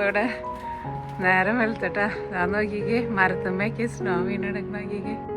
ഇവിടെ നേരം വെളുത്തട്ടാ. നോക്കിക്കേ മരത്തുമ്മയ്ക്ക് സ്നോ വീണെടുക്കുന്ന നോക്കിക്കേ.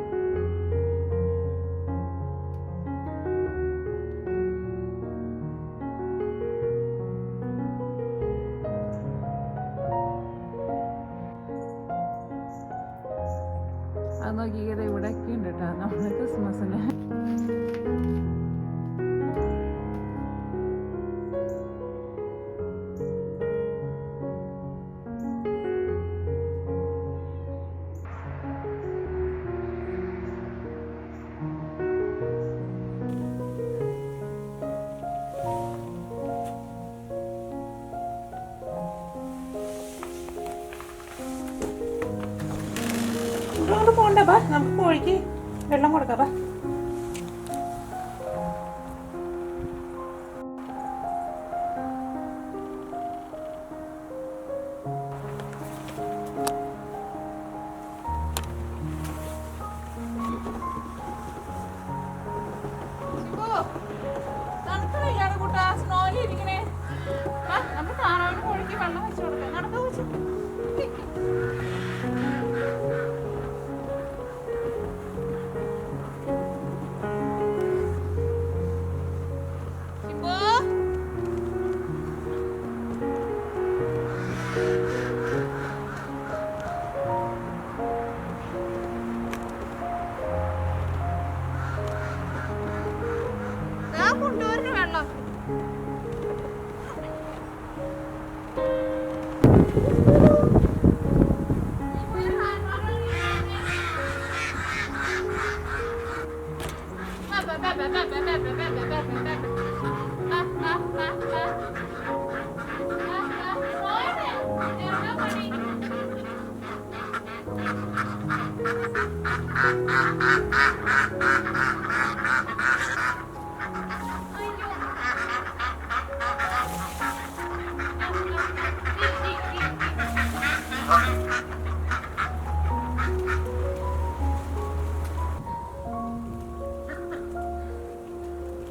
ബാ നമുക്ക് കോഴിക്ക് വെള്ളം കൊടുക്കാം ബാ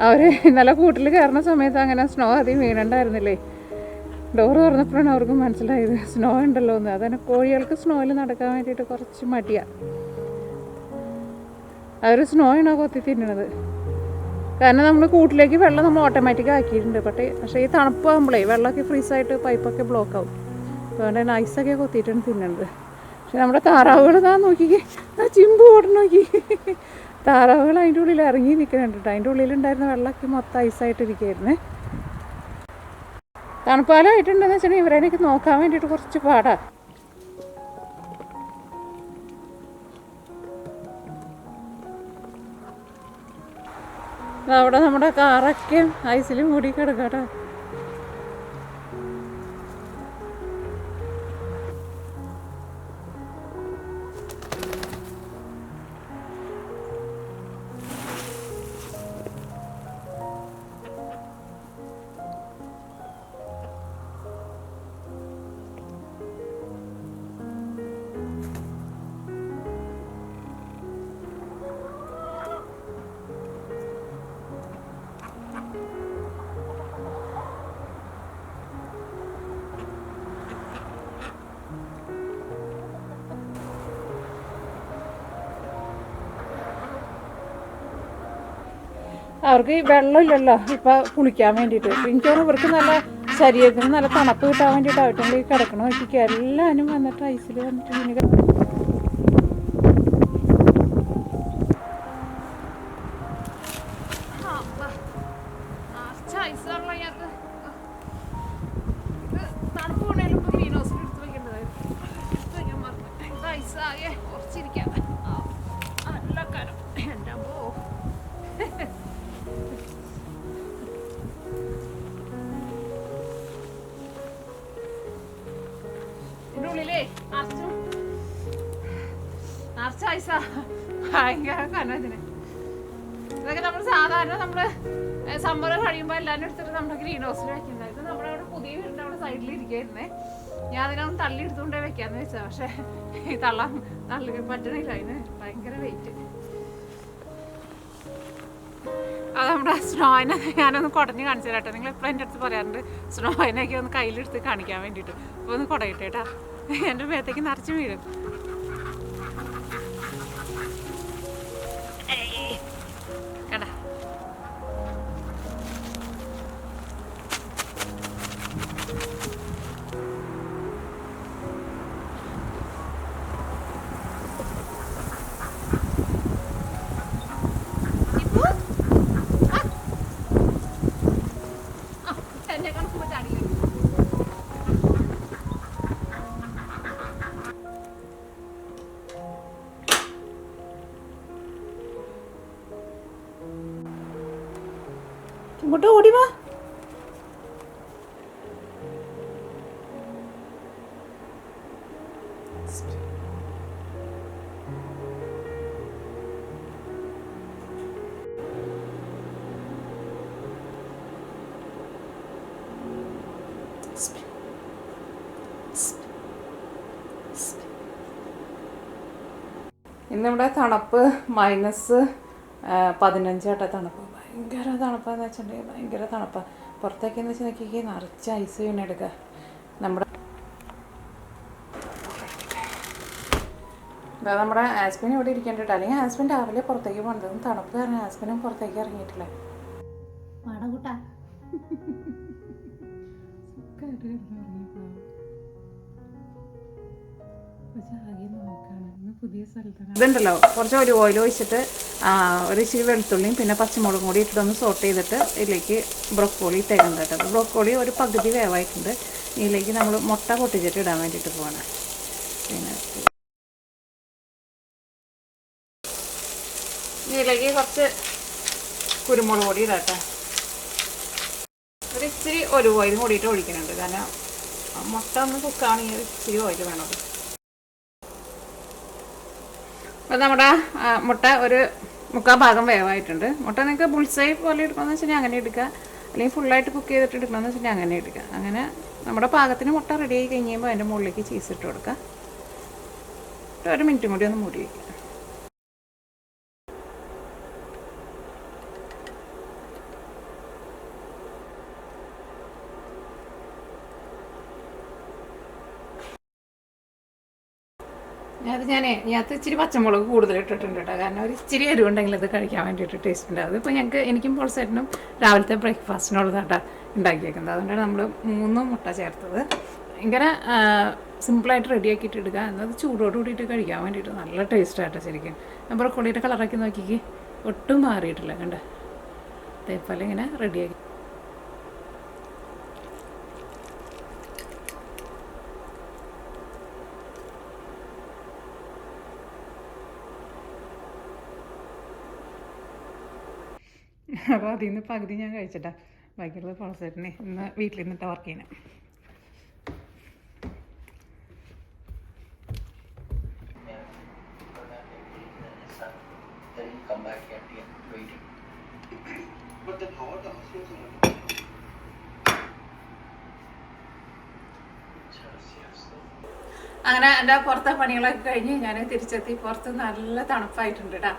അവർ ഇന്നലെ കൂട്ടിൽ കയറുന്ന സമയത്ത് അങ്ങനെ സ്നോ അധികം വീണണ്ടായിരുന്നില്ലേ? ഡോർ തുറന്നപ്പോഴാണ് അവർക്ക് മനസ്സിലായത്. സ്നോ ഉണ്ടല്ലോ എന്ന്. അതന്നെ കോഴികൾക്ക് സ്നോയിൽ നടക്കാൻ വേണ്ടിയിട്ട് കുറച്ച് മടിയാണ് അവർ സ്നോയാണ് കൊത്തി തിന്നണത്? കാരണം നമ്മൾ കൂട്ടിലേക്ക് വെള്ളം നമ്മൾ ഓട്ടോമാറ്റിക് ആക്കിയിട്ടുണ്ട്. പക്ഷേ പക്ഷേ ഈ തണുപ്പാകുമ്പോഴേ വെള്ളമൊക്കെ ഫ്രീസായിട്ട് പൈപ്പൊക്കെ ബ്ലോക്ക് ആവും. അതുകൊണ്ട് തന്നെ ഐസൊക്കെ കൊത്തിയിട്ടാണ് തിന്നണത്. പക്ഷെ നമ്മുടെ താറാവുകൾ താ നോക്കിക്കേ ആ ചിമ്പ് ഓടണം നോക്കി. താറാവുകൾ അതിന്റെ ഉള്ളിൽ ഇറങ്ങി നിൽക്കുന്നുണ്ട് കേട്ടോ. അതിന്റെ ഉള്ളിലുണ്ടായിരുന്ന വെള്ളമൊക്കെ മൊത്തം ഐസായിട്ടിരിക്കുകയായിരുന്നേ. തണുപ്പാലമായിട്ടുണ്ടെന്ന് വെച്ചിട്ടുണ്ടെങ്കിൽ ഇവരേനൊക്കെ നോക്കാൻ വേണ്ടിയിട്ട് കുറച്ച് പാടാ. അവിടെ നമ്മുടെ കാറൊക്കെ ഐസിൽ മൂടി കിടക്കാട്ടോ അവർക്ക് ഈ വെള്ളമില്ലല്ലോ ഇപ്പൊ കുളിക്കാൻ വേണ്ടിയിട്ട്. എനിക്ക് ഇവർക്ക് നല്ല ശരീരത്തിന് നല്ല തണുപ്പ് കിട്ടാൻ വേണ്ടിയിട്ട് അവരുടെ കിടക്കണ നോക്കിക്കുക എല്ലാവരും വന്നിട്ട് ഐസിൽ വന്നിട്ട് ഇങ്ങനെ ഭയങ്കര കനം ഇതിന്. ഇതൊക്കെ നമ്മൾ സാധാരണ നമ്മൾ സമ്മർ കഴിയുമ്പോൾ എല്ലാവരും എടുത്തിട്ട് നമ്മുടെ ഗ്രീൻ ഹൗസിൽ വെക്കുന്നത്. ഇത് നമ്മുടെ അവിടെ പുതിയ വീടിന്റെ അവിടെ സൈഡിൽ ഇരിക്കായിരുന്നേ ഞാൻ അതിനൊന്ന് തള്ളി എടുത്തുകൊണ്ടേ വെക്കാന്ന് വെച്ചാ പക്ഷെ ഈ തള്ളാൻ തള്ളി പറ്റണില്ല. അതിന് ഭയങ്കര വെയിറ്റ് അത് നമ്മുടെ സ്നോയിനെ ഞാനൊന്ന് കുടഞ്ഞ് കാണിച്ചു തരാട്ടോ. നിങ്ങൾ എപ്പോഴും എന്റെ അടുത്ത് പറയാറുണ്ട് സ്നോയിനൊക്കെ ഒന്ന് കയ്യിലെടുത്ത് കാണിക്കാൻ വേണ്ടിയിട്ട്. അപ്പോൾ ഒന്ന് കുടയിട്ടേട്ടാ എന്റെ മേത്തേക്ക് നിറച്ച് വീഴും. ഇന്നിവിടെ തണുപ്പ് മൈനസ് പതിനഞ്ചാട്ട തണുപ്പ്. ഭയങ്കര തണുപ്പാന്ന് വെച്ചിട്ടുണ്ടെങ്കിൽ ഭയങ്കര തണുപ്പാണ് പുറത്തേക്കെന്ന് വെച്ച് നോക്കിക്കേ നിറച്ച് ഐസ് വീണെടുക്കുക നമ്മുടെ ഇതാ നമ്മുടെ ആസ്പിൻ ഇവിടെ ഇരിക്കേണ്ടിട്ട് അല്ലെങ്കിൽ ആസ്പിൻ രാവിലെ പുറത്തേക്ക് പോകേണ്ടത്. തണുപ്പ് കാരണം ആസ്പിനും പുറത്തേക്ക് ഇറങ്ങിയിട്ടില്ല. മാടകൂട്ടാ ഇതുണ്ടല്ലോ. കുറച്ച് ഒരു ഓയിൽ ഒഴിച്ചിട്ട് ഒരു ഇച്ചിരി വെളുത്തുള്ളിയും പിന്നെ പച്ചമുളകും കൂടി ഇട്ടിട്ടൊന്ന് സോട്ട് ചെയ്തിട്ട് ഇതിലേക്ക് ബ്രോക്കോളി ഇട്ടേക്കുന്നത് കേട്ടോ. ബ്രൊക്കോളി ഒരു പകുതി വേവായിട്ടുണ്ട്. ഇതിലേക്ക് നമ്മൾ മുട്ട പൊട്ടിച്ചിട്ട് ഇടാൻ വേണ്ടിയിട്ട് പോവാണ്. പിന്നെ ഇതിലേക്ക് കുറച്ച് കുരുമുളക് പൊടി ഇടാട്ടെ ഒരു ഇച്ചിരി ഒരു ഓയിലും കൂടിയിട്ട് ഒഴിക്കുന്നുണ്ട്. കാരണം മുട്ട ഒന്ന് കുക്കാണെങ്കിൽ ഇച്ചിരി ഓയിൽ വേണം. അപ്പോൾ നമ്മുടെ മുട്ട ഒരു മുക്കാൽ ഭാഗം വേവായിട്ടുണ്ട്. മുട്ട നിങ്ങൾക്ക് ബുൾസൈ പോലെ എടുക്കണമെന്ന് വെച്ചാൽ അങ്ങനെ എടുക്കുക അല്ലെങ്കിൽ ഫുള്ളായിട്ട് കുക്ക് ചെയ്തിട്ട് എടുക്കണമെന്ന് വെച്ചാൽ അങ്ങനെ എടുക്കുക അങ്ങനെ നമ്മുടെ പാകത്തിന് മുട്ട റെഡി ആയി കഴിഞ്ഞ് കഴിയുമ്പോൾ അതിന്റെ മുകളിലേക്ക് ചീസ് ഇട്ട് കൊടുക്കുക ഒരു മിനിറ്റും കൂടി ഒന്ന് മൂടി വയ്ക്കുക അത് ഞാനേ ഇതിനകത്ത് ഇച്ചിരി പച്ചമുളക് കൂടുതൽ ഇട്ടിട്ടുണ്ട് കേട്ടോ. കാരണം ഒരു ഇച്ചിരി എരിവുണ്ടെങ്കിൽ അത് കഴിക്കാൻ വേണ്ടിയിട്ട് ടേസ്റ്റ് ഉണ്ട്. അതിപ്പോൾ ഞങ്ങൾക്ക് എനിക്കും പോൾസേറ്റിനും രാവിലത്തെ ബ്രേക്ക്ഫാസ്റ്റിനുള്ളതാട്ടാ ഉണ്ടാക്കിയേക്കുന്നത് അതുകൊണ്ടാണ് നമ്മൾ മൂന്ന് മുട്ട ചേർത്തത്. ഭയങ്കര സിമ്പിളായിട്ട് റെഡിയാക്കിയിട്ട് എടുക്കുക എന്നത് ചൂടോട് കൂടിയിട്ട് കഴിക്കാൻ വേണ്ടിയിട്ട് നല്ല ടേസ്റ്റ് ആട്ടോ ശരിക്കും. ബ്രോക്കോളിയുടെ കളറാക്കി നോക്കിക്ക്. ഒട്ടും മാറിയിട്ടില്ല കണ്ട? അതേപോലെ ഇങ്ങനെ റെഡിയാക്കി അപ്പോൾ അതിൽ നിന്ന് പകുതി ഞാൻ കഴിച്ചിട്ടാ. ബാക്കിയുള്ളത് പോളസേറ്റിനെ ഇന്ന് വീട്ടിൽ വീട്ടിലിരുന്നിട്ട് വർക്ക് ചെയ്യണം. അങ്ങനെ എന്റെ പുറത്തെ പണികളൊക്കെ കഴിഞ്ഞ് ഞാൻ തിരിച്ചെത്തി. പുറത്ത് നല്ല തണുപ്പായിട്ടുണ്ട് കേട്ടോ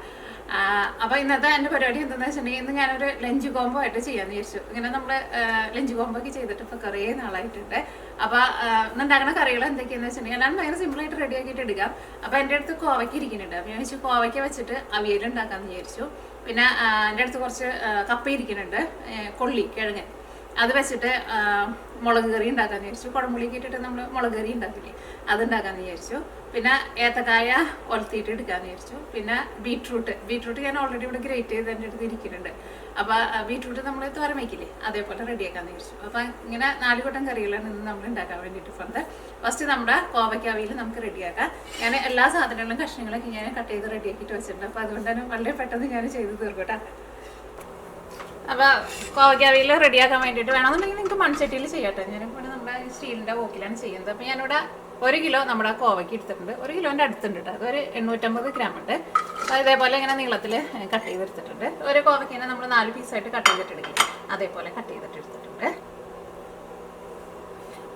അപ്പോൾ ഇന്നത്തെ എന്റെ പരിപാടി എന്താണെന്ന് വെച്ചിട്ടുണ്ടെങ്കിൽ ഇന്ന് ഞാനൊരു ലഞ്ച് കോംബോ ആയിട്ട് ചെയ്യാമെന്ന് വിചാരിച്ചു. ഇങ്ങനെ നമ്മൾ ലഞ്ച് കോംബോ ഒക്കെ ചെയ്തിട്ട് ഇപ്പോൾ കുറേ നാളായിട്ടുണ്ട്. അപ്പോൾ ഇന്നുണ്ടാക്കുന്ന കറികൾ എന്തൊക്കെയാണെന്ന് വെച്ചിട്ടുണ്ടെങ്കിൽ ഞാൻ ഭയങ്കര സിമ്പിളായിട്ട് റെഡി ആക്കിയിട്ട് എടുക്കാം. അപ്പോൾ എന്റെ അടുത്ത് കോവയ്ക്ക് ഇരിക്കുന്നുണ്ട്. അപ്പോൾ ഞാൻ വെച്ചു കോവയ്ക്ക് വെച്ചിട്ട് അവിയൽ ഉണ്ടാക്കാമെന്ന് വിചാരിച്ചു. പിന്നെ എന്റെ അടുത്ത് കുറച്ച് കപ്പ ഇരിക്കുന്നുണ്ട്. കൊള്ളി കിഴങ്ങൻ അത് വെച്ചിട്ട് മുളക് കറി ഉണ്ടാക്കാന്ന് വിചാരിച്ചു. കുടമുളി ഇട്ടിട്ട് നമ്മൾ മുളക് കറി ഉണ്ടാക്കില്ലേ? അത് ഉണ്ടാക്കാന്ന് വിചാരിച്ചു. പിന്നെ ഏത്തക്കായ ഒലത്തിയിട്ട് എടുക്കാന്ന് വിചാരിച്ചു. പിന്നെ ബീട്രൂട്ട്. ബീട്രൂട്ട് ഞാൻ ഓൾറെഡി ഇവിടെ ഗ്രേറ്റ് ചെയ്ത് എന്റെ അടുത്ത് ഇരിക്കുന്നുണ്ട്. അപ്പോൾ ബീട്രൂട്ട് നമ്മൾ തോരൻ വയ്ക്കില്ലേ അതേപോലെ റെഡിയാക്കാന്ന് വിചാരിച്ചു. അപ്പോൾ ഇങ്ങനെ നാല് കൂട്ടം കറികളാണ് ഇന്ന് നമ്മൾ ഉണ്ടാക്കാൻ വേണ്ടിയിട്ട് പോകുന്നത് ഫസ്റ്റ് നമ്മുടെ കോവയ്ക്കാവിയിൽ നമുക്ക് റെഡിയാക്കാം. ഞാൻ എല്ലാ സാധനങ്ങളും കഷ്ണങ്ങളൊക്കെ ഞാൻ കട്ട് ചെയ്ത് റെഡിയാക്കിയിട്ട് വെച്ചിട്ടുണ്ട്. അപ്പോൾ തന്നെ വളരെ പെട്ടെന്ന് ഞാൻ ചെയ്ത് തീർക്കട്ടെ. അപ്പോൾ കോവയ്ക്കാവിയിൽ റെഡിയാക്കാൻ വേണ്ടിയിട്ട് വേണമെന്നുണ്ടെങ്കിൽ നിങ്ങൾക്ക് മൺചട്ടിയിൽ ചെയ്യട്ടെ. ഞാനിപ്പോൾ നമ്മുടെ സ്റ്റീലിന്റെ വോക്കിലാണ് ചെയ്യുന്നത്. അപ്പോൾ ഞാനിവിടെ ഒരു കിലോ നമ്മുടെ കോവയ്ക്ക് എടുത്തിട്ടുണ്ട്. ഒരു കിലോന്റെ അടുത്തുണ്ട് കേട്ടോ അതൊരു എണ്ണൂറ്റമ്പത് ഗ്രാം ഉണ്ട്. ഇതേപോലെ ഇങ്ങനെ നീളത്തിൽ കട്ട് ചെയ്തെടുത്തിട്ടുണ്ട് ഒരു കോവയ്ക്കിനെ നമ്മൾ നാല് പീസായിട്ട് കട്ട് ചെയ്തിട്ടെടുക്കും അതേപോലെ കട്ട് ചെയ്തിട്ട് എടുത്തിട്ടുണ്ട്.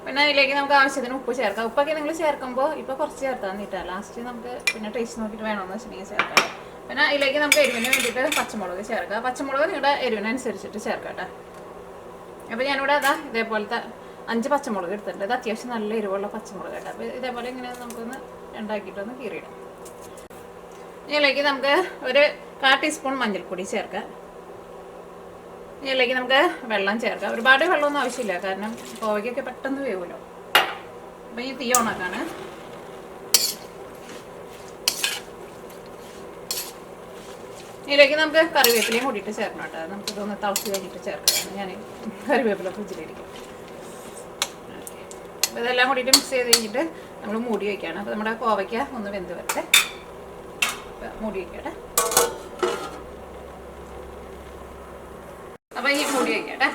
പിന്നെ അതിലേക്ക് നമുക്ക് ആവശ്യത്തിന് ഉപ്പ് ചേർക്കാം. ഉപ്പൊക്കെ നിങ്ങൾ ചേർക്കുമ്പോൾ ഇപ്പോൾ കുറച്ച് ചേർത്താന്നിട്ടാ ലാസ്റ്റ് നമുക്ക് പിന്നെ ടേസ്റ്റ് നോക്കിയിട്ട് വേണമെന്ന് വെച്ചിട്ടുണ്ടെങ്കിൽ ചേർക്കാം. പിന്നെ ഇതിലേക്ക് നമുക്ക് എരിവിന് വേണ്ടിയിട്ട് പച്ചമുളക് ചേർക്കുക. പച്ചമുളക് നിങ്ങളുടെ എരിവിനനുസരിച്ചിട്ട് ചേർക്കാം കേട്ടോ. അപ്പോൾ ഞാനിവിടെ അതാ ഇതേപോലത്തെ അഞ്ച് പച്ചമുളക് എടുത്തിട്ടുണ്ട്. ഇത് അത്യാവശ്യം നല്ല എരിവുള്ള പച്ചമുളക് കേട്ടോ. അപ്പോൾ ഇതേപോലെ ഇങ്ങനെ നമുക്കൊന്ന് ഉണ്ടാക്കിയിട്ടൊന്ന് കീറിയിടാം. ഇതിലേക്ക് നമുക്ക് ഒരു കാ ടീസ്പൂൺ മഞ്ഞൾപ്പൊടി ചേർക്കാം ഇതിലേക്ക് നമുക്ക് വെള്ളം ചേർക്കാം ഒരുപാട് വെള്ളമൊന്നും ആവശ്യമില്ല. കാരണം കോവയ്ക്കൊക്കെ പെട്ടെന്ന് വേവുമല്ലോ. അപ്പോൾ ഈ തീ ഓണാക്കാണ്. ഇതിലേക്ക് നമുക്ക് കറിവേപ്പിലയും കൂടിയിട്ട് ചേർക്കണം കേട്ടോ. നമുക്ക് ഇതൊന്ന് തിളച്ച് കഴിഞ്ഞിട്ട് ചേർക്കാം. ഞാൻ കറിവേപ്പില ഫ്രിഡ്ജിലിരിക്കും അപ്പോൾ ഇതെല്ലാം കൂടിയിട്ട് മിക്സ് ചെയ്ത് കഴിഞ്ഞിട്ട് നമ്മൾ മൂടി വയ്ക്കുകയാണ്. അപ്പോൾ നമ്മുടെ കോവയ്ക്ക ഒന്ന് വെന്ത് വരട്ടെ. മൂടി വയ്ക്കട്ടെ. അപ്പോൾ ഈ മൂടി വയ്ക്കട്ടെ.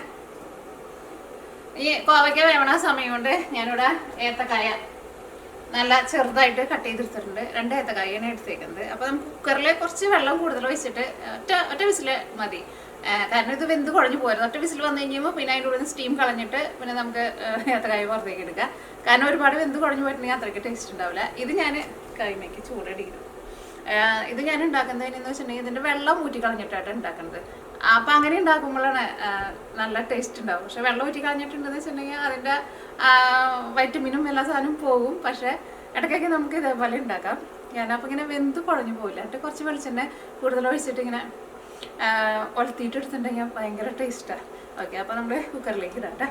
ഈ കോവയ്ക്ക വേവണ സമയം കൊണ്ട് ഞാനിവിടെ ഏത്തക്കായ നല്ല ചെറുതായിട്ട് കട്ട് ചെയ്തെടുത്തിട്ടുണ്ട്. രണ്ട് ഏത്തക്കായാണ് എടുത്തേക്കുന്നത്. അപ്പോൾ നമുക്ക് കുക്കറിൽ കുറച്ച് വെള്ളം കൂടുതൽ ഒഴിച്ചിട്ട് ഒറ്റ ഒറ്റ വിസിൽ മതി. കാരണം ഇത് വെന്ത് കുഴഞ്ഞു പോരുന്നു ഒറ്റ വിസിൽ വന്നു കഴിയുമ്പോൾ പിന്നെ അതിന്റെ ഉള്ളിൽ സ്റ്റീം കളഞ്ഞിട്ട് പിന്നെ നമുക്ക് ഏത്തക്കായ പുറത്തേക്ക് എടുക്കാം കാരണം ഒരുപാട് വെന്ത് കുഴഞ്ഞു പോയിട്ടുണ്ടെങ്കിൽ അത്രയ്ക്ക് ടേസ്റ്റ് ഉണ്ടാവില്ല. ഇത് ഞാൻ കൈമയ്ക്ക് ചൂടടിക്കുന്നു. ഇത് ഞാൻ ഉണ്ടാക്കുന്നതിനെന്ന് വെച്ചിട്ടുണ്ടെങ്കിൽ ഇതിന്റെ വെള്ളം ഊറ്റി കളഞ്ഞിട്ടാണ് ഉണ്ടാക്കുന്നത്. അപ്പൊ അങ്ങനെ ഉണ്ടാക്കുമ്പോഴാണ് നല്ല ടേസ്റ്റ് ഉണ്ടാവും. പക്ഷെ വെള്ളം ഊറ്റി കളഞ്ഞിട്ടുണ്ടെന്ന് വെച്ചിട്ടുണ്ടെങ്കിൽ അതിന്റെ വൈറ്റമിനും എല്ലാ സാധനവും പോകും. പക്ഷെ ഇടയ്ക്കൊക്കെ നമുക്ക് ഇതേപോലെ ഉണ്ടാക്കാം. ഞാനപ്പോൾ ഇങ്ങനെ വെന്ത് കുഴഞ്ഞു പോകില്ല എന്നിട്ട് കുറച്ച് വെളിച്ചെണ്ണ കൂടുതൽ ഒഴിച്ചിട്ട് ഇങ്ങനെ ഒലത്തിയിട്ട് എടുത്തിട്ടുണ്ടെങ്കിൽ ഭയങ്കര ടേസ്റ്റാണ് ഓക്കെ അപ്പോൾ നമ്മൾ കുക്കറിലേക്ക് ഇടാട്ടെ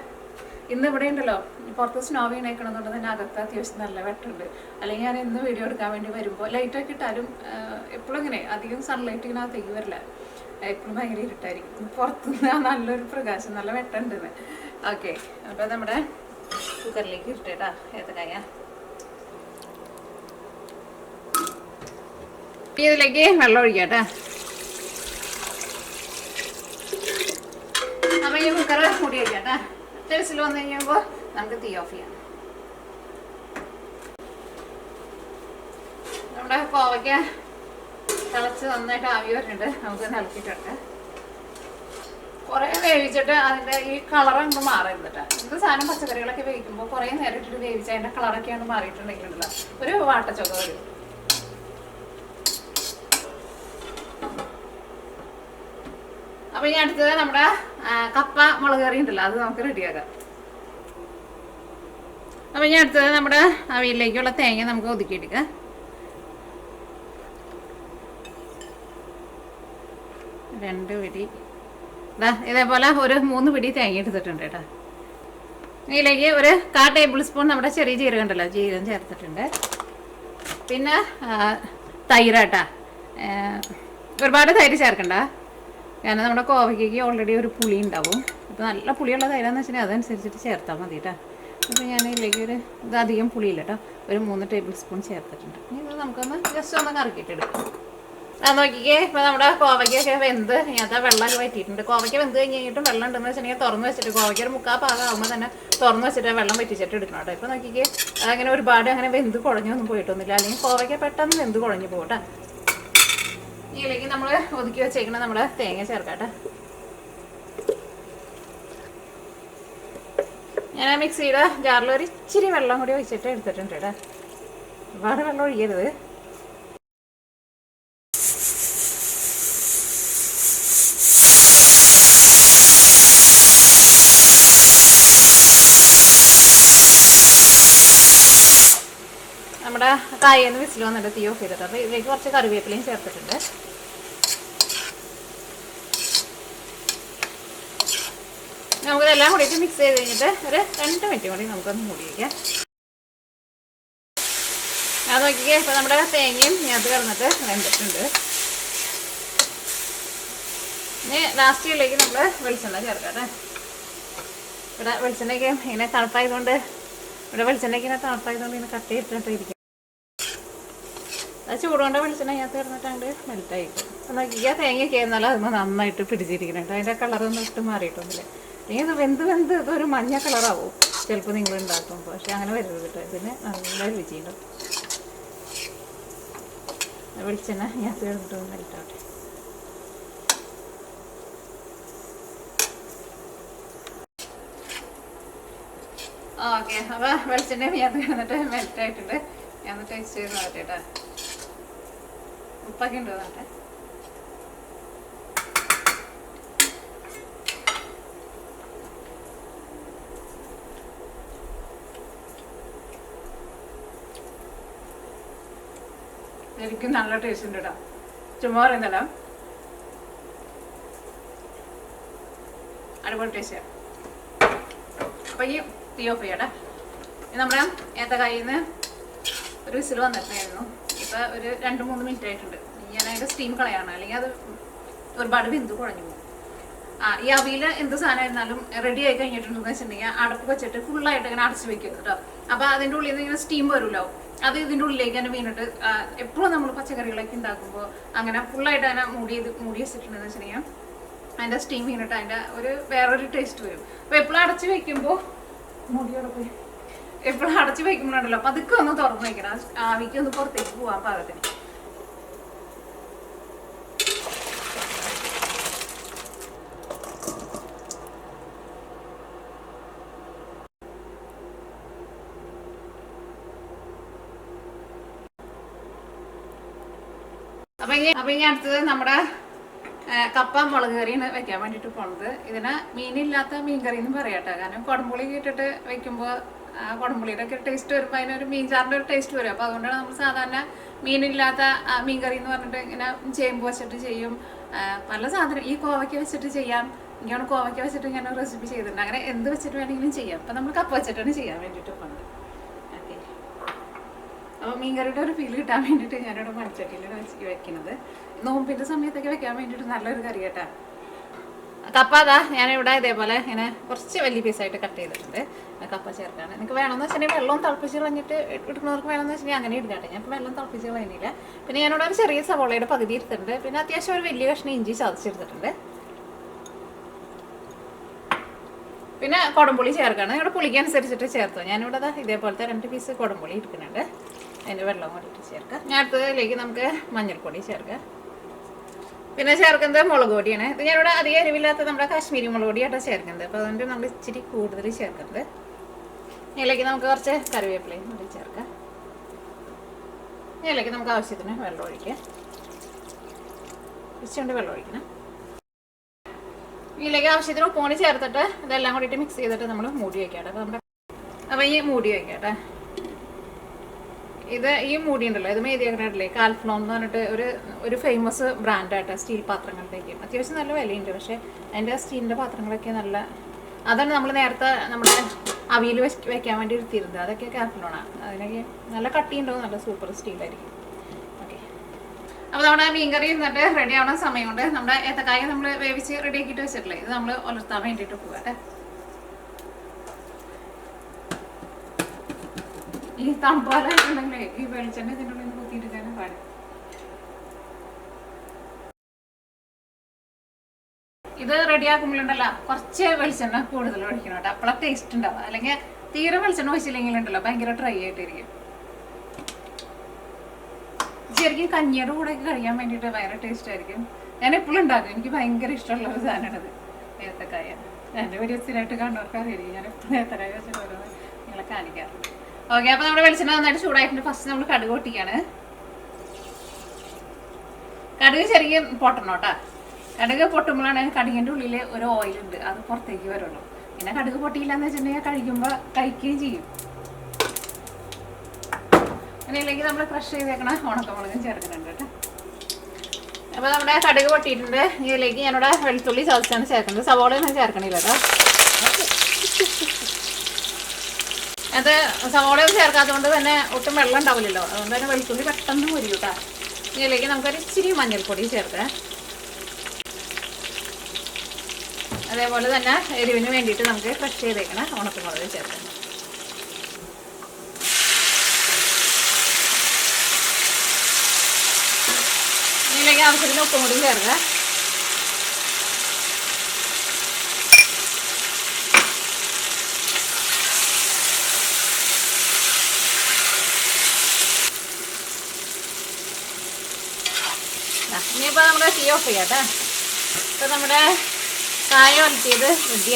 ഇന്ന് ഇവിടെ ഉണ്ടല്ലോ പുറത്ത് സ്നോ വീണേക്കണമെന്നുണ്ട് തന്നെ അകത്ത് അത്യാവശ്യം നല്ല വെട്ടുണ്ട്. അല്ലെങ്കിൽ ഞാൻ ഇന്ന് വീഡിയോ എടുക്കാൻ വേണ്ടി വരുമ്പോൾ ലൈറ്റൊക്കെ ഇട്ടാലും എപ്പോഴും ഇങ്ങനെ അധികം സൺലൈറ്റ് ഇങ്ങനെ അകത്തേക്ക് വരില്ല. എപ്പോഴും ഭയങ്കര ഇരുട്ടായിരിക്കും. പുറത്തുനിന്ന് ആ നല്ലൊരു പ്രകാശം നല്ല വെട്ടുണ്ട് ഓക്കെ അപ്പോൾ നമ്മുടെ കുക്കറിലേക്ക് ഇട്ടേട്ടാ ഇനി ഇതിലേക്ക് വെള്ളം ഒഴിക്കാട്ടെ നമ്മൾ ഈ കുക്കർ മൂടി വയ്ക്കട്ടെ ടെറസിൽ വന്നു കഴിയുമ്പോൾ നമുക്ക് തീ ഓഫ് ചെയ്യാം. നമ്മുടെ കോവയ്ക്ക തിളച്ച് നന്നായിട്ട് ആവി വരുന്നുണ്ട് നമുക്ക് തിളക്കിയിട്ടുണ്ട് കുറേ വേവിച്ചിട്ട് അതിന്റെ ഈ കളറങ്ങ് മാറരുത് കേട്ടോ. ഇത് സാധനം പച്ചക്കറികളൊക്കെ വേവിക്കുമ്പോൾ കുറേ നേരം ഇട്ടിട്ട് വേവിച്ച് അതിന്റെ കളറൊക്കെയാണ് മാറിയിട്ടുണ്ടെങ്കിലുണ്ടല്ലോ. ഒരു വാട്ടച്ചൊക്ക വരും അപ്പൊ ഇനി അടുത്തത് നമ്മുടെ കപ്പ മുളക് കറി ഉണ്ടല്ലോ. അത് നമുക്ക് റെഡിയാക്കാം അപ്പൊ ഇനി അടുത്തത് നമ്മുടെ അവിയിലേക്കുള്ള തേങ്ങ നമുക്ക് ഒതുക്കിയെടുക്കാം. രണ്ട് പിടി. ഇതാ ഇതേപോലെ ഒരു മൂന്ന് പിടി തേങ്ങ എടുത്തിട്ടുണ്ട് കേട്ടോ. ഇതിലേക്ക് ഒരു കാ ടേബിൾ സ്പൂൺ നമ്മുടെ ചെറിയ ജീരകം ഉണ്ടല്ലോ ജീരകം ചേർത്തിട്ടുണ്ട്. പിന്നെ തൈര് തൈരാട്ടാ ഒരുപാട് തൈര് ചേർക്കണ്ട. കാരണം നമ്മുടെ കോവയ്ക്ക് ഓൾറെഡി ഒരു പുളി ഉണ്ടാവും. അപ്പോൾ നല്ല പുളിയുള്ള തൈരാന്ന് വെച്ചിട്ടുണ്ടെങ്കിൽ അതനുസരിച്ചിട്ട് ചേർത്താൽ മതി കേട്ടോ. അപ്പോൾ ഞാൻ ഇതിലേക്ക് ഒരു ഇത് അധികം പുളിയില്ല കേട്ടോ. ഒരു മൂന്ന് ടേബിൾ സ്പൂൺ ചേർത്തിട്ടുണ്ട്. ഇനി ഇത് നമുക്കൊന്ന് ജസ്റ്റ് ഒന്ന് കറക്കിയിട്ടെടുക്കാം നോക്കിക്കേ. ഇപ്പൊ നമ്മുടെ കോവയ്ക്കൊക്കെ വെന്ത് ഇങ്ങനത്തെ വെള്ളമൊക്കെ വറ്റിയിട്ടുണ്ട്. കോവയ്ക്ക് വെന്ത് കഴിഞ്ഞ് കഴിഞ്ഞിട്ട് വെള്ളം ഉണ്ടെന്ന് വെച്ചിട്ടുണ്ടെങ്കിൽ തുറന്ന് വെച്ചിട്ട് കോവയ്ക്ക് ഒരു മുക്കാൽ പാകമാകുമ്പോൾ തന്നെ തുറന്ന് വെച്ചിട്ട് വെള്ളം വറ്റിച്ചിട്ട് എടുക്കണം കേട്ടോ. ഇപ്പൊ നോക്കിക്കേ അങ്ങനെ ഒരുപാട് അങ്ങനെ വെന്ത് കുഴഞ്ഞൊന്നും പോയിട്ടൊന്നുമില്ല. അല്ലെങ്കിൽ കോവയ്ക്ക് പെട്ടെന്ന് വെന്ത് കുഴഞ്ഞു പോകട്ടെ കേട്ടോ. ഇതിലേക്ക് നമ്മൾ ഒതുക്കി വെച്ചേക്കണം നമ്മൾ തേങ്ങ ചേർക്കാട്ടെ ഞാൻ മിക്സിയുടെ ജാറിൽ ഒരു ഇച്ചിരി വെള്ളം കൂടി ഒഴിച്ചിട്ട് എടുത്തിട്ടുണ്ട് കേട്ടോ. ഒരുപാട് വെള്ളം ഒഴിക്കരുത് നമ്മുടെ കായെന്ന് വിസിൽ വന്നിട്ട് തീ ഓഫ് ചെയ്തിട്ട് അപ്പോൾ ഇതിലേക്ക് കുറച്ച് കറിവേപ്പിലയും ചേർത്തിട്ടുണ്ട്. നമുക്കിതെല്ലാം കൂടിയിട്ട് മിക്സ് ചെയ്ത് കഴിഞ്ഞിട്ട് ഒരു രണ്ട് മിനിറ്റ് കൂടി നമുക്കൊന്ന് മൂടി വയ്ക്കാം അത് നോക്കിക്കേ ഇപ്പോൾ നമ്മുടെ തേങ്ങയും ഇതിനകത്ത് കിടന്നിട്ട് വെന്തിട്ടുണ്ട്. ഇനി ലാസ്റ്റ് ലാസ്റ്റിലേക്ക് നമ്മൾ വെളിച്ചെണ്ണ ചേർക്കാം ഇവിടെ വെളിച്ചെണ്ണയ്ക്ക് ഇങ്ങനെ തണുപ്പായതുകൊണ്ട് ഇവിടെ വെളിച്ചെണ്ണയ്ക്ക് ഇങ്ങനെ തണുപ്പായതുകൊണ്ട് ഇങ്ങനെ കട്ട് അത് ചൂടുകൊണ്ട് വെളിച്ചെണ്ണ അതിനകത്ത് കിടന്നിട്ടുണ്ട് മെൽറ്റായി നോക്കിയാൽ തേങ്ങയൊക്കെ ആയിരുന്നാലും അത് നന്നായിട്ട് പിടിച്ചിരിക്കുന്നുണ്ട് അതിന്റെ കളറൊന്നും ഇട്ട് മാറിയിട്ടൊന്നുമില്ല. അല്ലെങ്കിൽ ഇത് വെന്ത് വെന്ത് ഇതൊരു മഞ്ഞ കളറാവും ചിലപ്പോൾ നിങ്ങൾ ഉണ്ടാക്കുമ്പോൾ പക്ഷെ അങ്ങനെ വരരുത് കേട്ടോ. ഇതിന് നല്ല രുചിയുണ്ടാവും വെളിച്ചെണ്ണ ഞാൻ തീർന്നിട്ട് മെൽറ്റാവട്ടെ ഓക്കെ അപ്പോൾ വെളിച്ചെണ്ണ ഞാൻ തീർന്നിട്ട് മെൽറ്റ് ആയിട്ടുണ്ട്. ഞാൻ ടേസ്റ്റ് ചെയ്ത് നോക്കട്ടെ കേട്ടോ ഉപ്പൊക്കെ ഉണ്ടോ ശരിക്കും നല്ല ടേസ്റ്റ് ഉണ്ട് കേട്ടോ ചുമ്മാ പറയുന്നല്ല. അടിപൊളി ടേസ്റ്റ് അപ്പൊ ഈ തീ ഓഫ് ചെയ്യട്ടെ. നമ്മുടെ ഏത്തക്കായിൽ നിന്ന് ഒരു വിസിൽ വന്നിട്ടുണ്ടായിരുന്നു. ഇപ്പൊ ഒരു രണ്ട് മൂന്ന് മിനിറ്റ് ആയിട്ടുണ്ട്. ഞാൻ അതിന്റെ സ്റ്റീം കളയാണ്. അല്ലെങ്കിൽ അത് ഒരുപാട് ബിന്ദു കുഴഞ്ഞു പോകും. ആ ഈ അവിയിൽ എന്ത് സാധനം ആയിരുന്നാലും റെഡി ആയി കഴിഞ്ഞിട്ടുണ്ടെന്ന് വെച്ചിട്ടുണ്ടെങ്കിൽ അടപ്പ് വെച്ചിട്ട് ഫുള്ളായിട്ട് ഇങ്ങനെ അടച്ചു വെക്കും കേട്ടോ. അപ്പൊ അതിന്റെ ഉള്ളിൽ നിന്ന് ഇങ്ങനെ സ്റ്റീം വരുമല്ലോ. അത് ഇതിന്റെ ഉള്ളിലേക്ക് തന്നെ വീണിട്ട് എപ്പോഴും നമ്മൾ പച്ചക്കറികളൊക്കെ ഉണ്ടാക്കുമ്പോൾ അങ്ങനെ ഫുള്ളായിട്ട് അങ്ങനെ മൂടി മൂടി വെച്ചിട്ടുണ്ടെന്ന് വെച്ചിട്ടുണ്ടെങ്കിൽ അതിന്റെ സ്റ്റീം വീണിട്ട് അതിന്റെ ഒരു വേറൊരു ടേസ്റ്റ് വരും. അപ്പൊ എപ്പോഴും അടച്ചു വെക്കുമ്പോൾ മൂടിയോടെ പോയി. എപ്പോഴും അടച്ചു വയ്ക്കുമ്പോഴാണല്ലോ അപ്പൊ അതൊക്കെ ഒന്ന് തുറന്നു വയ്ക്കണം ആവിക്ക് ഒന്ന് പുറത്തേക്ക് പോവാൻ പാകത്തിന്. അപ്പൊ ഇനി അപ്പൊ ഇനി അടുത്തത് നമ്മുടെ കപ്പ മുളക് കറിയാണ് വെക്കാൻ വേണ്ടിയിട്ട് പോണത്. ഇതിന് മീനില്ലാത്ത മീൻ കറി എന്ന് പറയാട്ടോ. കാരണം കുടംപുളി ഇട്ടിട്ട് വെക്കുമ്പോൾ ആ കുടംപുളിയുടെ ഒക്കെ ടേസ്റ്റ് വരുമ്പോൾ അതിനൊരു മീൻചാറിന്റെ ഒരു ടേസ്റ്റ് വരും. അപ്പോൾ അതുകൊണ്ടാണ് നമ്മൾ സാധാരണ മീനില്ലാത്ത മീൻകറി മീൻ കറി എന്ന് പറഞ്ഞിട്ട് ഇങ്ങനെ ചേമ്പ് വെച്ചിട്ട് ചെയ്യും. പല സാധനം ഈ കോവയ്ക്ക് വെച്ചിട്ട് ചെയ്യാം. ഇങ്ങനെ കോവയ്ക്ക വെച്ചിട്ട് ഇങ്ങനെ റെസിപ്പി ചെയ്തിട്ടുണ്ട്. അങ്ങനെ എന്ത് വെച്ചിട്ട് വേണമെങ്കിലും ചെയ്യാം. അപ്പം നമ്മൾ കപ്പ വെച്ചിട്ടാണ് ചെയ്യാൻ വേണ്ടിയിട്ട് പോണത്. അപ്പോൾ മീൻകറിയുടെ ഒരു ഫീൽ കിട്ടാൻ വേണ്ടിയിട്ട് ഞാനിവിടെ മൺചട്ടിയിലാണ് വെച്ച് വെക്കുന്നത് നോമ്പിന്റെ സമയത്തൊക്കെ വെക്കാൻ വേണ്ടിയിട്ട് നല്ലൊരു കറി കേട്ടാ കപ്പ അതാ ഞാനിവിടെ ഇതേപോലെ ഇങ്ങനെ കുറച്ച് വലിയ പീസായിട്ട് കട്ട് ചെയ്തിട്ടുണ്ട്. കപ്പ ചേർക്കാണ്. നിങ്ങൾക്ക് വേണമെന്ന് വെച്ചിട്ടുണ്ടെങ്കിൽ വെള്ളം തിളപ്പിച്ച് കളഞ്ഞിട്ട് ഇടുന്നവർക്ക് വേണമെന്ന് വെച്ചിട്ടുണ്ടെങ്കിൽ അങ്ങനെ ഇടുകട്ടെ ഞാൻ വെള്ളം തിളപ്പിച്ച് കളഞ്ഞില്ല പിന്നെ ഞാനിവിടെ ഒരു ചെറിയ സവോളയുടെ പകുതി എടുത്തിട്ടുണ്ട്. പിന്നെ അത്യാവശ്യം ഒരു വലിയ കഷ്ണം ഇഞ്ചി ചതച്ചെടുത്തിട്ടുണ്ട് പിന്നെ കുടംപുളി ചേർക്കാണ്. നിങ്ങളുടെ പുളിക്ക് അനുസരിച്ചിട്ട് ചേർത്തു. ഞാനിവിടെ ദാ ഇതേപോലത്തെ രണ്ട് പീസ് കുടംപുളി എടുക്കുന്നുണ്ട്. അതിന്റെ വെള്ളം കൂടിയിട്ട് ചേർക്കാം. ഞാൻ അടുത്തതിലേക്ക് നമുക്ക് മഞ്ഞൾപ്പൊടി ചേർക്കാം. പിന്നെ ചേർക്കുന്നത് മുളക് പൊടിയാണ്. ഇത് ഞാനിവിടെ അധികം എരിവില്ലാത്ത നമ്മുടെ കാശ്മീരി മുളക് പൊടിയാട്ടോ ചേർക്കുന്നത്. അപ്പോൾ അതുകൊണ്ട് നമ്മൾ ഇച്ചിരി കൂടുതൽ ചേർക്കുന്നത് ഇതിലേക്ക് നമുക്ക് കുറച്ച് കറിവേപ്പിലയും കൂടി ചേർക്കാം. ഇതിലേക്ക് നമുക്ക് ആവശ്യത്തിന് വെള്ളം ഒഴിക്കാം. ഇച്ചുകൊണ്ട് വെള്ളം ഒഴിക്കണം. ഇതിലേക്ക് ആവശ്യത്തിന് ഉപ്പും ചേർത്തിട്ട് ഇതെല്ലാം കൂടിയിട്ട് മിക്സ് ചെയ്തിട്ട് നമ്മൾ മൂടി വയ്ക്കാം അപ്പോൾ നമ്മുടെ അപ്പോൾ ഈ മൂടി വെക്കാട്ടെ. ഇത് ഈ മൂടി ഉണ്ടല്ലോ ഇത് മേദിയഗ്രേഡിലെ കാൽഫ്ലോം എന്ന് പറഞ്ഞിട്ട് ഒരു ഒരു ഫേമസ് ബ്രാൻഡായിട്ട് സ്റ്റീൽ പാത്രങ്ങളിലേക്ക്. അത്യാവശ്യം നല്ല വിലയുണ്ട് പക്ഷേ അതിന്റെ സ്റ്റീലിന്റെ പാത്രങ്ങളൊക്കെ നല്ല അതാണ് നമ്മൾ നേരത്തെ നമ്മുടെ അവിയിൽ വെക്കാൻ വേണ്ടി എടുത്തിരുന്നത് അതൊക്കെ കാൽഫ്ലോണാണ് അതിനൊക്കെ നല്ല കട്ടിയുണ്ടാവും നല്ല സൂപ്പർ സ്റ്റീലായിരിക്കും ഓക്കെ അപ്പോൾ നമ്മുടെ മീൻകറി എന്നിട്ട് റെഡി ആവുന്ന സമയം കൊണ്ട് നമ്മുടെ ഏത്തക്കായ നമ്മൾ വേവിച്ച് റെഡി ആക്കിയിട്ട് വെച്ചിട്ടില്ലേ? ഇത് നമ്മൾ ഉലർത്താൻ വേണ്ടിയിട്ട് പോകാട്ടെ ഈ തമ്പാലായിട്ടുണ്ടെങ്കിൽ ഈ വെളിച്ചെണ്ണ ഇതിന്റെ ഉള്ളിൽ നിന്ന് കുത്തിയിട്ടാണ് പാടി ഇത് റെഡിയാക്കുമ്പോഴുണ്ടല്ലോ കുറച്ച് വെളിച്ചെണ്ണ കൂടുതൽ ഒഴിക്കണം കേട്ടോ. അപ്പോഴാണ് ടേസ്റ്റ് ഉണ്ടാവുക. അല്ലെങ്കിൽ തീരെ വെളിച്ചെണ്ണ ഒഴിച്ചില്ലെങ്കിൽ ഉണ്ടല്ലോ ഭയങ്കര ഡ്രൈ ആയിട്ടിരിക്കും. ശരിക്കും കഞ്ഞിയുടെ കൂടെ കഴിക്കാൻ വേണ്ടിയിട്ട് ഭയങ്കര ടേസ്റ്റ് ആയിരിക്കും. ഞാൻ എപ്പോഴും ഉണ്ടാക്കും. എനിക്ക് ഭയങ്കര ഇഷ്ടമുള്ള ഒരു നേരത്തെ ഏത്തക്കായ എന്റെ വീഡിയോ സ്ഥിരമായിട്ട് കാണുന്നവർക്ക് അറിയാം ഞാൻ എപ്പോഴും ഏത്തക്കായ വെച്ചിട്ട് ഓരോന്ന് നിങ്ങളെ കാണിക്കാറുണ്ട്. ഓക്കെ അപ്പോൾ നമ്മുടെ വെളിച്ചെണ്ണ നന്നായിട്ട് ചൂടായിട്ടുണ്ട്. ഫസ്റ്റ് നമ്മൾ കടുക് പൊട്ടിക്കാണ്. കടുക് ചെറിയ പൊട്ടണം കേട്ടോ. കടുക് പൊട്ടുമ്പോഴാണ് കടുകിന്റെ ഉള്ളിൽ ഒരു ഓയിൽ ഉണ്ട്. അത് പുറത്തേക്ക് വരുള്ളൂ. പിന്നെ കടുക് പൊട്ടിയില്ല എന്ന് വെച്ചിട്ടുണ്ടെങ്കിൽ കഴിക്കുമ്പോൾ കഴിക്കുകയും ചെയ്യും. അങ്ങനെയല്ലെങ്കിൽ നമ്മൾ ക്രഷ് ചെയ്തേക്കണ ഉണക്കമുളകും ചേർക്കുന്നുണ്ട് കേട്ടോ. അപ്പോൾ നമ്മുടെ കടുക് പൊട്ടിയിട്ടുണ്ട്. ഇതിലേക്ക് ഞാനിവിടെ വെളുത്തുള്ളി ചതച്ചാണ് ചേർക്കുന്നത്. സവോളയൊന്നും ചേർക്കണില്ല കേട്ടോ. അത് സവോളയൊന്നും ചേർക്കാത്തതുകൊണ്ട് തന്നെ ഒട്ടും വെള്ളം ഉണ്ടാവില്ലല്ലോ. അതുകൊണ്ട് തന്നെ വെളുത്തുള്ളി പെട്ടെന്ന് മുരിയും കേട്ടോ. ഇതിലേക്ക് നമുക്കൊരു ഇച്ചിരി മഞ്ഞൾപ്പൊടി ചേർക്കാം അതേപോലെ തന്നെ എരിവിന് വേണ്ടിയിട്ട് നമുക്ക് ക്രഷ് ചെയ്തേക്കണ ഉണക്കമുളക് ചേർക്കാം. ഇതിലേക്ക് ആവശ്യത്തിന് ഉപ്പും കൂടി ചേർക്കാം. ദാ, ഇനിയിപ്പോൾ നമ്മുടെ തീ ഓഫ് ചെയ്യാം കേട്ടോ ഇപ്പോൾ നമ്മുടെ കായ ഒലത്തിയത് റെഡി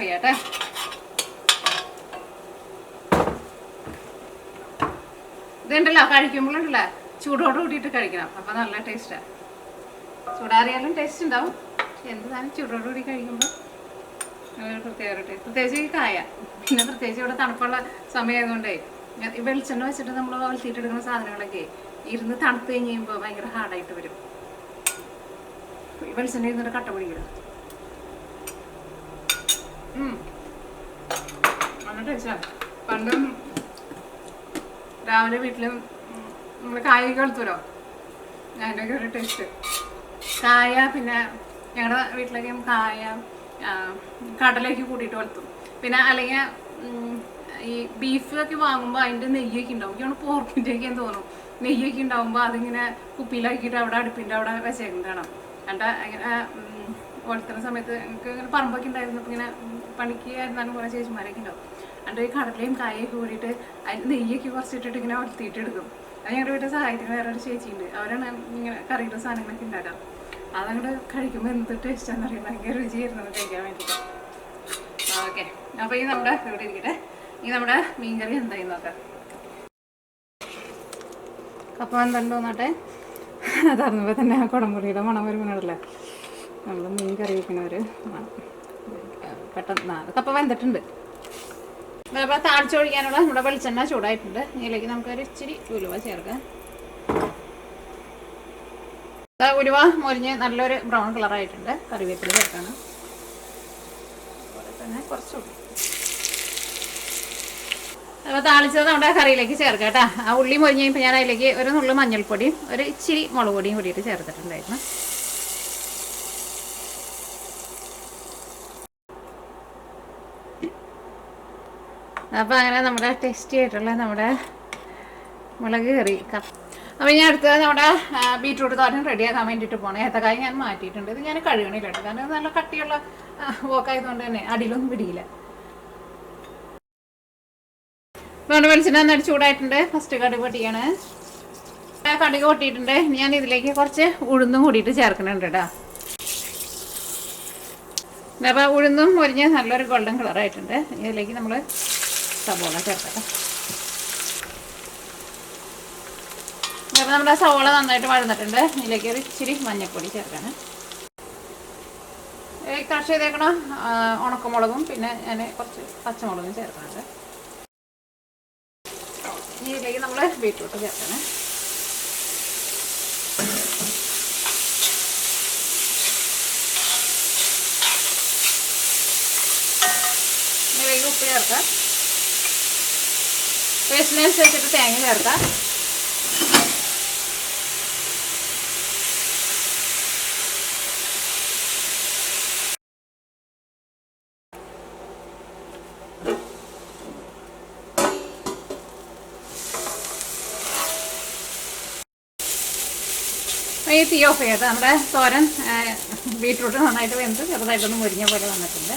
ഓഫ് ചെയ്യാം കേട്ടോ ഇതുണ്ടല്ലോ കഴിക്കുമ്പോഴുണ്ടല്ലേ ചൂടോട് കൂടിയിട്ട് കഴിക്കണം. അപ്പം നല്ല ടേസ്റ്റാണ് ചൂടാറിയാലും ടേസ്റ്റ് ഉണ്ടാവും. പക്ഷെ എന്ത് സാധനം ചൂടോട് കൂടി കഴിക്കുമ്പോൾ നല്ലൊരു പ്രത്യേക ടേസ്റ്റ് പ്രത്യേകിച്ച് ഈ കായ. പിന്നെ പ്രത്യേകിച്ച് ഇവിടെ തണുപ്പുള്ള സമയമായതുകൊണ്ടേ ഈ വെളിച്ചെണ്ണ വെച്ചിട്ട് നമ്മൾ വളർത്തിയിട്ടെടുക്കുന്ന സാധനങ്ങളൊക്കെ ഇരുന്ന് തണുത്ത് കഴിഞ്ഞ് കഴിയുമ്പോൾ ഭയങ്കര ഹാർഡായിട്ട് വരും. വെളിച്ചെണ്ണ ഇരുന്നിട്ട് കട്ട പിടിക്കണം. നല്ല ടേസ്റ്റാണ് പണ്ടും രാവിലെ വീട്ടിലും നമ്മൾ കായ വളർത്തുമല്ലോ അതിന്റെ ഒരു ടേസ്റ്റ് കായ പിന്നെ ഞങ്ങളുടെ വീട്ടിലൊക്കെ കായ കടലേക്ക് കൂട്ടിയിട്ട് വളർത്തും. പിന്നെ അല്ലെങ്കിൽ ഈ ബീഫൊക്കെ വാങ്ങുമ്പോൾ അതിന്റെ നെയ്യൊക്കെ ഉണ്ടാവും. എനിക്ക് പോർക്കിന്റെ ഒക്കെ തോന്നും നെയ്യൊക്കെ ഉണ്ടാവുമ്പോൾ അതിങ്ങനെ കുപ്പിയിലാക്കിയിട്ട് അവിടെ അടുപ്പിന്റെ അവിടെ വെച്ചേക്കുന്നതാണ്. എന്നിട്ട് അങ്ങനെ വളർത്തുന്ന സമയത്ത് എനിക്ക് ഇങ്ങനെ പറമ്പൊക്കെ ഉണ്ടായിരുന്നു. അപ്പം ഇങ്ങനെ പണിക്ക് എന്നാണ് കുറേ ചേച്ചിമാരൊക്കെ ഉണ്ടാവും. എന്നിട്ട് ഈ കടലയും കായൊക്കെ കൂടിയിട്ട് അതിന് നെയ്യൊക്കെ കുറച്ചിട്ടിട്ട് ഇങ്ങനെ വളർത്തിയിട്ട് എടുക്കും അത് ഞങ്ങളുടെ വീട്ടിൽ സഹായത്തിന് വേറെ ഒരു ചേച്ചിയുണ്ട്. അവരാണ് ഇങ്ങനെ കറിയുടെ സാധനങ്ങളൊക്കെ ഉണ്ടാക്കുക അതങ്ങോട്ട് കഴിക്കുമ്പോൾ എന്ത് ടേസ്റ്റാന്ന് അറിയാം ഭയങ്കര രുചിയായിരുന്നു കഴിക്കാൻ വേണ്ടിയിട്ട് ഓക്കെ അപ്പോൾ ഈ നമ്മുടെ ഇവിടെ ഇരിക്കട്ടെ. ഈ നമ്മുടെ മീൻകറി എന്തായി നോക്കാം. കപ്പ എന്തുണ്ടോ നോട്ടെ? അതറിഞ്ഞപ്പോൾ തന്നെ ആ കുടംപുളിയുടെ മണം വരുമ്പോഴല്ലേ നമ്മൾ മീൻ കറി വയ്ക്കണവർ പെട്ടെന്ന് അതൊക്കെ കപ്പ വെന്തിട്ടുണ്ട്. അപ്പോൾ താഴ്ചൊഴിക്കാനുള്ള നമ്മുടെ വെളിച്ചെണ്ണ ചൂടായിട്ടുണ്ട്. ഇതിലേക്ക് നമുക്കൊരു ഇച്ചിരി ഉലുവ ചേർക്കാം. ഉലുവ മൊരിഞ്ഞ് നല്ലൊരു ബ്രൗൺ കളറായിട്ടുണ്ട് കറിവേപ്പില ചേർക്കണം. അതുപോലെ തന്നെ കുറച്ചുള്ളി അപ്പോൾ താളിച്ചത് നമ്മുടെ കറിയിലേക്ക് ചേർക്കാം കേട്ടോ. ആ ഉള്ളി മൊരിഞ്ഞ് കഴിഞ്ഞപ്പോൾ ഞാൻ അതിലേക്ക് ഒരു നുള്ളു മഞ്ഞൾപ്പൊടിയും ഒരു ഇച്ചിരി മുളക് പൊടിയും കൂടിയിട്ട് ചേർത്തിട്ടുണ്ടായിരുന്നു. അപ്പോൾ അങ്ങനെ നമ്മുടെ ടേസ്റ്റി ആയിട്ടുള്ള നമ്മുടെ മുളക് കറി. അപ്പോൾ ഞാൻ അടുത്തത് നമ്മുടെ ബീറ്റ്റൂട്ട് തോരൻ റെഡിയാക്കാൻ വേണ്ടിയിട്ട് പോകണം ഏത്തക്കായ ഞാൻ മാറ്റിയിട്ടുണ്ട്. ഇത് ഞാൻ കഴുകണില്ല കാരണം നല്ല കട്ടിയുള്ള വോക്കായതുകൊണ്ട് തന്നെ അടിയിലൊന്നും പിടിയില്ല. നമ്മുടെ വെളിച്ചെണ്ണ നന്നായിട്ട് ചൂടായിട്ടുണ്ട്. ഫസ്റ്റ് കടുക് പൊട്ടിയാണ്. കടുക് പൊട്ടിയിട്ടുണ്ട്. ഞാൻ ഇതിലേക്ക് കുറച്ച് ഉഴുന്നും കൂടിയിട്ട് ചേർക്കുന്നുണ്ട് കേട്ടോ. അപ്പോൾ ഉഴുന്നും മുരിഞ്ഞ് നല്ലൊരു ഗോൾഡൻ കളറായിട്ടുണ്ട് ഇതിലേക്ക് നമ്മൾ സവോള ചേർക്കട്ടെ. അപ്പോൾ നമ്മുടെ സവോള നന്നായിട്ട് വഴന്നിട്ടുണ്ട്. ഇതിലേക്ക് ഒരു ഇച്ചിരി മഞ്ഞൾപ്പൊടി ചേർക്കണം കഷ് ചെയ്തേക്കണ ഉണക്കമുളകും പിന്നെ ഞാൻ കുറച്ച് പച്ചമുളകും ചേർക്കുന്നുണ്ട് ഇതിലേക്ക് നമ്മൾ ബീറ്റ്റൂട്ട് ചേർക്കണം ഇതിലേക്ക് ഉപ്പ് ചേർക്കാം. പേസ്റ്റിനനുസരിച്ചിട്ട് തേങ്ങ ചേർക്കാം. ഈ തീ ഓഫ് ചെയ്ത് നമ്മുടെ തോരൻ ബീട്രൂട്ട് നന്നായിട്ട് വെന്ത് ചെറുതായിട്ടൊന്ന് മുരിഞ്ഞ പോലെ വന്നിട്ടുണ്ട്.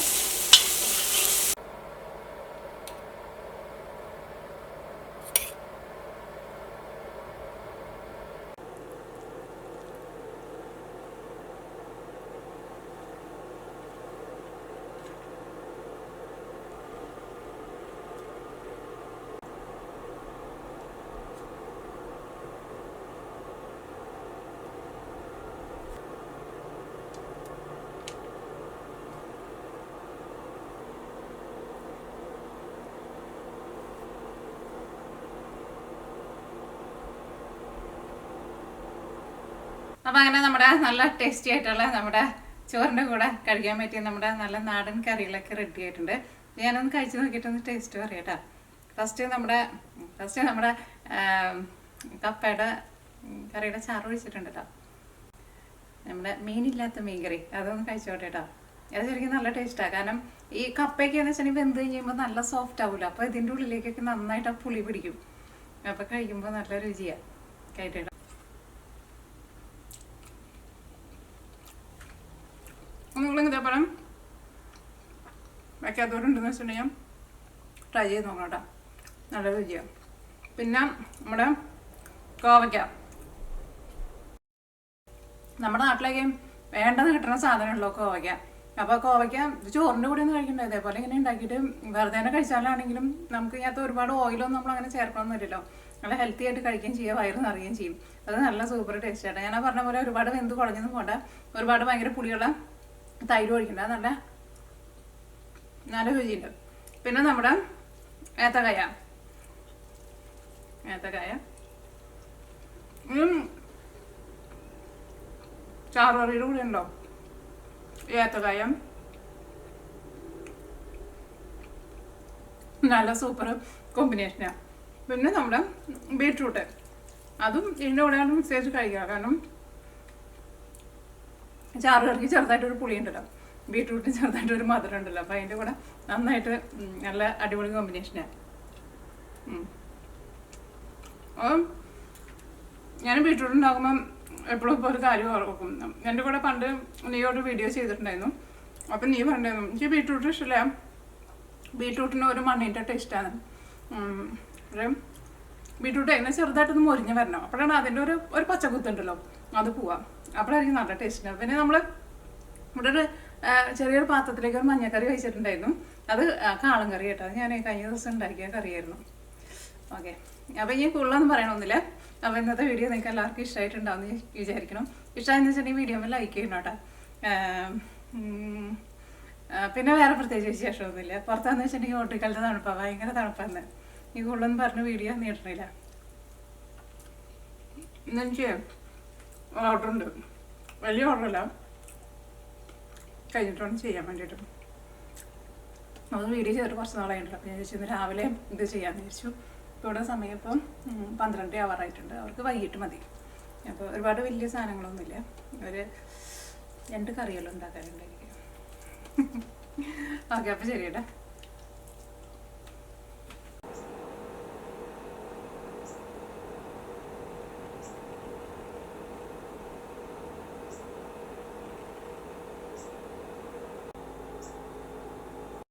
അപ്പം അങ്ങനെ നമ്മുടെ നല്ല ടേസ്റ്റി ആയിട്ടുള്ള നമ്മുടെ ചോറിന്റെ കൂടെ കഴിക്കാൻ പറ്റിയ നമ്മുടെ നല്ല നാടൻ കറികളൊക്കെ റെഡി ആയിട്ടുണ്ട്. ഞാനൊന്ന് കഴിച്ചു നോക്കിയിട്ടൊന്ന് ടേസ്റ്റ് പറയാം കേട്ടോ ഫസ്റ്റ് നമ്മുടെ ഫസ്റ്റ് നമ്മുടെ കപ്പയുടെ കറിയുടെ ചാറ് ഒഴിച്ചിട്ടുണ്ട് കേട്ടോ നമ്മുടെ മീനില്ലാത്ത മീൻ കറി അതൊന്ന് കഴിച്ചോട്ടെ കേട്ടോ അത് ശരിക്കും നല്ല ടേസ്റ്റാണ് കാരണം ഈ കപ്പയൊക്കെ എന്ന് വെച്ചിട്ടുണ്ടെങ്കിൽ വെന്ത് കഴിയുമ്പോൾ നല്ല സോഫ്റ്റ് ആവില്ല. അപ്പോൾ ഇതിന്റെ ഉള്ളിലേക്കൊക്കെ നന്നായിട്ട് ആ പുളി പിടിക്കും. അപ്പോൾ കഴിക്കുമ്പോൾ നല്ല രുചിയാണ് കഴിച്ചിട്ട് ഇതേപോലെ വയ്ക്കാത്തവരുണ്ടെന്ന് വെച്ചിട്ടുണ്ടെങ്കിൽ ട്രൈ ചെയ്ത് നോക്കണം കേട്ടോ. നല്ല രുചിയാണ് പിന്നെ നമ്മുടെ കോവയ്ക്ക. നമ്മുടെ നാട്ടിലേക്ക് വേണ്ടെന്ന് കിട്ടുന്ന സാധനമുള്ളൂ കോവയ്ക്ക. അപ്പോൾ കോവയ്ക്ക ചോറിന്റെ കൂടെ ഒന്നും കഴിക്കണ്ട? ഇതേപോലെ ഇങ്ങനെ ഉണ്ടാക്കിയിട്ട് വെറുതെ തന്നെ കഴിച്ചാലാണെങ്കിലും നമുക്ക് ഇതിനകത്ത് ഒരുപാട് ഓയിലൊന്നും നമ്മൾ അങ്ങനെ ചേർക്കണമെന്നില്ലല്ലോ നല്ല ഹെൽത്തി ആയിട്ട് കഴിക്കുകയും ചെയ്യുക വയറ് നിറയുകയും ചെയ്യും. അത് നല്ല സൂപ്പർ ടേസ്റ്റ് ആയിട്ട് ഞാൻ പറഞ്ഞ പോലെ ഒരുപാട് വെന്ത് കുഴഞ്ഞൊന്നും പോണ്ട. ഒരുപാട് ഭയങ്കര പുളിയുള്ള തൈര് ഒഴിക്കണ്ട നല്ല നല്ല രുചിയുണ്ട്. പിന്നെ നമ്മുടെ ഏത്തക്കായ. ഏത്തക്കായ. ചാറുകറിയുടെ കൂടെ ഉണ്ടോ? ഏത്തക്കായം. നല്ല സൂപ്പർ കോമ്പിനേഷനാണ് പിന്നെ നമ്മുടെ ബീട്രൂട്ട് അതും ഇതിന്റെ കൂടെയാണ് മിക്സ് ചെയ്ത് കഴിക്കുക കാരണം ചാറുകറിക്ക് ചെറുതായിട്ടൊരു പുളി ഉണ്ടല്ലോ ബീട്രൂട്ടിന് ചെറുതായിട്ടൊരു മധുരം ഉണ്ടല്ലോ അപ്പോൾ അതിന്റെ കൂടെ നന്നായിട്ട് നല്ല അടിപൊളി കോമ്പിനേഷനാണ് അപ്പം ഞാൻ ബീട്രൂട്ട് ഉണ്ടാക്കുമ്പം എപ്പോഴും ഇപ്പോൾ ഒരു കാര്യം ഓർക്കും. എന്റെ കൂടെ പണ്ട് നീയോട് വീഡിയോ ചെയ്തിട്ടുണ്ടായിരുന്നു. അപ്പം നീ പറഞ്ഞിരുന്നു എനിക്ക് ബീട്രൂട്ട് ഇഷ്ടമില്ല ബീട്രൂട്ടിന് ഒരു മണ്ണിന്റെ ടേസ്റ്റാണ് ബീട്രൂട്ട് എങ്ങനെ ചെറുതായിട്ടൊന്ന് മൊരിഞ്ഞ് വരണം. അപ്പോഴാണ് അതിന്റെ ഒരു ഒരു പച്ചക്കുത്തുണ്ടല്ലോ. അത് പോവാം. അപ്പോഴായിരിക്കും നല്ല ടേസ്റ്റ് പിന്നെ നമ്മൾ ഇവിടെ ഒരു ചെറിയൊരു പാത്രത്തിലേക്ക് ഒരു മഞ്ഞക്കറി വെച്ചിട്ടുണ്ടായിരുന്നു. അത് കാളൻ കറി കേട്ടോ. ഞാൻ കഴിഞ്ഞ ദിവസം ഉണ്ടാക്കിയ കറിയായിരുന്നു. ഓക്കെ. അപ്പോൾ ഈ കൂടുതലൊന്നും പറയണമെന്നില്ല അപ്പോൾ ഇന്നത്തെ വീഡിയോ നിങ്ങൾക്ക് എല്ലാവർക്കും ഇഷ്ടമായിട്ടുണ്ടാവും എന്ന് വിചാരിക്കണം ഇഷ്ടമായെന്ന് വെച്ചിട്ടുണ്ടെങ്കിൽ വീഡിയോ ലൈക്ക് ചെയ്യണം കേട്ടോ. പിന്നെ വേറെ പ്രത്യേകിച്ച് വിശേഷമൊന്നുമില്ല. പുറത്താന്ന് വെച്ചിട്ടുണ്ടെങ്കിൽ ഓട്ടിക്കാലത്തെ തണുപ്പാണ് ഭയങ്കര തണുപ്പാന്ന്. ഈ കൂടുതലൊന്നും പറഞ്ഞ് വീഡിയോ നീട്ടണില്ല ഇന്നെനിക്ക് ഓർഡർ ഉണ്ട്. വലിയ ഓർഡറല്ല കഴിഞ്ഞിട്ടാണ് ചെയ്യാൻ വേണ്ടിയിട്ട്. അത് വീഡിയോ ചെയ്തിട്ട് കുറച്ച് നാളായിട്ടുണ്ട് അപ്പോൾ ഞാൻ ചോദിച്ചു രാവിലെ ഇത് ചെയ്യാമെന്ന് ചോദിച്ചു. ഇവിടെ സമയം ഇപ്പം പന്ത്രണ്ട് ആവാറായിട്ടുണ്ട്. അവർക്ക് വൈകിട്ട് മതി. അപ്പോൾ ഒരുപാട് വലിയ സാധനങ്ങളൊന്നുമില്ല. ഒരു രണ്ട് കറികളും ഉണ്ടാക്കാനുണ്ട് എനിക്ക്. ഓക്കെ അപ്പോൾ കേട്ടോ.